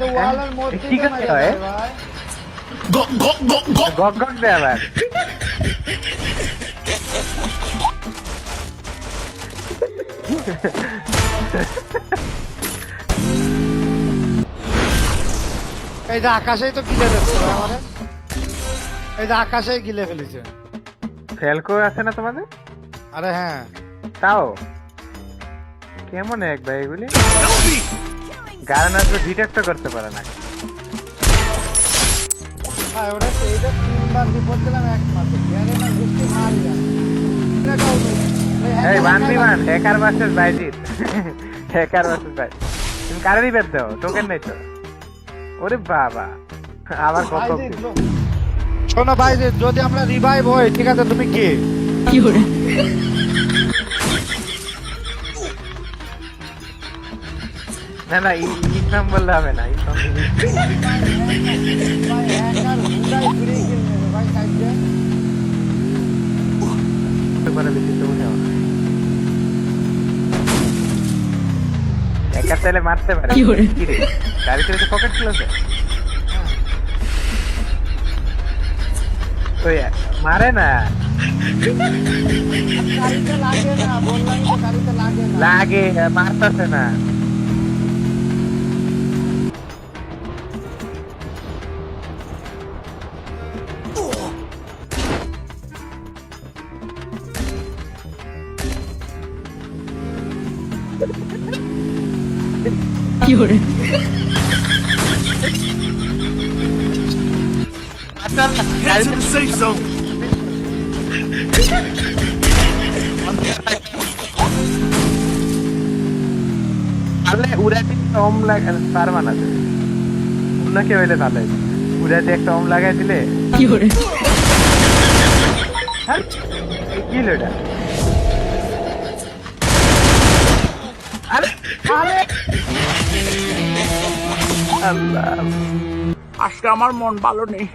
তো ওয়ালের মধ্যে কি করতে হয় গক গক দে আবার। এই যে আকাশেই তো গিলে দিচ্ছে আমারে। এই যে আকাশেই গিলে ফেলেছে। ফেলকো আছে না তোমাদের? আরে হ্যাঁ। তাও? কেমন এক ভাই এগুলি? গান আসবে ডিটেক্ট করতে পারে না। ভাই ওটা এইটা তিনবার রিপোর্ট দিলাম এক মাসে। গ্যারে না ঘুরতে মারি এই one by one hacker versus Baijit. Hacker versus by তুমি কারে রিবেট দাও টোকেন নেই তো। ওরে বাবা। আবার গক গক শোনো ভাই যদি আমরা রিভাইভ হই ঠিক আছে তুমি কি? না না ইসলাম বললে হবে না ইসলাম একা চাইলে মারতে পারে। কি রে? গাড়ি ছেড়ে পকেট ছিল ওই মারে না। লাগে মারতেছে না। তাহলে উড়াতে ওম লাগা পারবা না তুমি অন্য কেউ হইলে তাহলে? উড়াতে একটা ওম লাগাই দিলে? হ্যাঁ? এই কি হলো এটা আরে আরে আজকে আমার মন ভালো নেই।